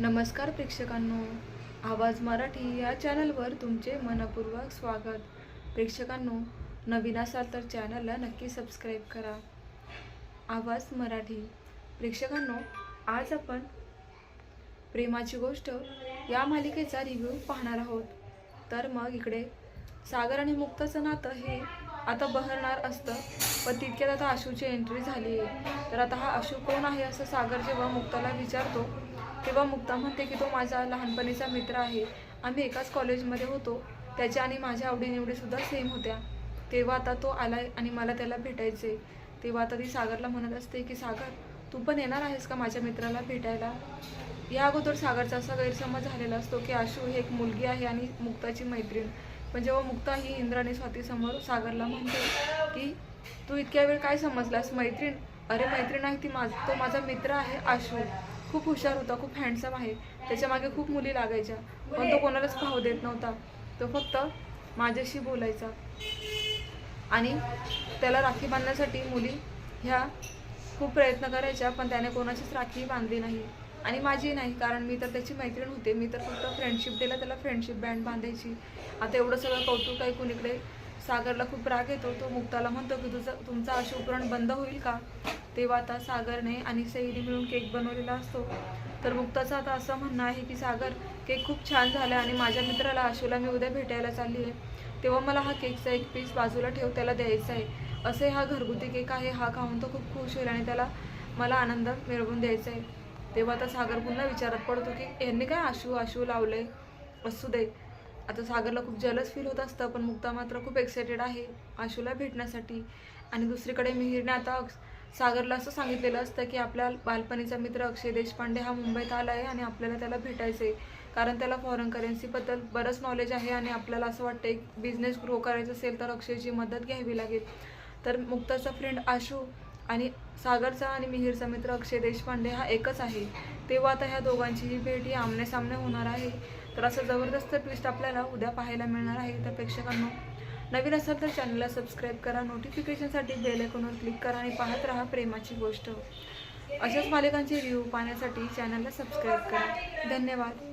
नमस्कार प्रेक्षकांनो. आवाज मराठी या चॅनलवर तुमचे मनपूर्वक स्वागत. प्रेक्षकांनो नवीन असाल तर चॅनलला नक्की सबस्क्राईब करा. आवाज मराठी. प्रेक्षकांनो आज आपण प्रेमाची गोष्ट या मालिकेचा रिव्ह्यू पाहणार आहोत. तर मग इकडे सागर आणि मुक्ताचं नातं हे आता बहरणार असतं. पण तितक्यात आता आशूची एंट्री झाली आहे. तर आता हा आशू कोण आहे असं सागर जेव्हा मुक्ताला विचारतो तेव्हा मुक्ता म्हणते की तो माझा लहानपणीचा मित्र आहे. आम्ही एकाच कॉलेजमध्ये होतो. त्याच्या आणि माझ्या आवडीनिवडीसुद्धा सेम होत्या. तेव्हा आता तो आलाय आणि मला त्याला भेटायचे तेव्हा आता ती सागरला म्हणत असते की सागर तू पण येणार आहेस का माझ्या मित्राला भेटायला? या अगोदर सागरचा असा गैरसमज झालेला असतो की आशू ही एक मुलगी आहे आणि मुक्ताची मैत्रीण. पण जेव्हा मुक्ता ही इंद्राने स्वातीसमोर सागरला म्हणते की तू इतक्या वेळ काय समजलास? मैत्रीण अरे मैत्रीण आहे ती माझ तो माझा मित्र आहे आशू. खूप हुशार होता खूप हँडसम आहे. त्याच्यामागे खूप मुली लागायच्या. पण तो कोणालाच भाव देत नव्हता. तो फक्त माझ्याशी बोलायचा. आणि त्याला राखी बांधण्यासाठी मुली ह्या खूप प्रयत्न करायच्या पण त्याने कोणाचीच राखी बांधली नाही. आणि माझी नाही कारण मी तर त्याची मैत्रीण होते. मी तर फक्त फ्रेंडशिप दिला त्याला फ्रेंडशिप बँड बांधायची. आता एवढं सगळं कौतुक ऐकून इकडे सागरला खूप राग येतो. तो मुक्ताला म्हणतो की तुझं तुमचा अशुकरण बंद होईल का? तेव्हा आता सागरने आणि सईने मिळून केक बनवलेला असतो. तर मुक्ताचं आता असं म्हणणं आहे की सागर केक खूप छान झाला आणि माझ्या मित्राला आशूला मी उद्या भेटायला चालली आहे. तेव्हा मला हा केकचा एक पीस बाजूला ठेव त्याला द्यायचा आहे. असे हा घरगुती केक आहे हा खाऊन तो खूप खुश होईल आणि त्याला मला आनंद मिळवून द्यायचा आहे. तेव्हा आता सागर पुन्हा विचारात पडतो की यांनी काय आशू आशू लावले असू दे. आता सागरला खूप जलस फील होत असतं पण मुक्ता मात्र खूप एक्सायटेड आहे आशूला भेटण्यासाठी. आणि दुसरीकडे मिहिरने आता सागरला असं सांगितलेलं असतं की आपल्या बालपणीचा मित्र अक्षय देशपांडे हा मुंबईत आला आहे आणि आपल्याला त्याला भेटायचं आहे कारण त्याला फॉरेन करन्सीबद्दल बरंच नॉलेज आहे आणि आपल्याला असं वाटतं एक बिझनेस ग्रो करायचं असेल तर अक्षयची मदत घ्यावी लागेल. तर मुक्ताचा फ्रेंड आशू आणि सागरचा आणि मिहिरचा मित्र अक्षय देशपांडे हा एकच आहे. तेव्हा आता ह्या दोघांचीही भेट ही आमनेसामने होणार आहे. तर असं जबरदस्त ट्विस्ट आपल्याला उद्या पाहायला मिळणार आहे. तर प्रेक्षकांना नवीन असाल तर चॅनलला सबस्क्राईब करा. नोटिफिकेशनसाठी बेल आयकॉनवर क्लिक करा आणि पाहत राहा प्रेमाची गोष्ट. अशाच मालिकांचे रिव्ह्यू पाहण्यासाठी चॅनलला सबस्क्राईब करा. धन्यवाद.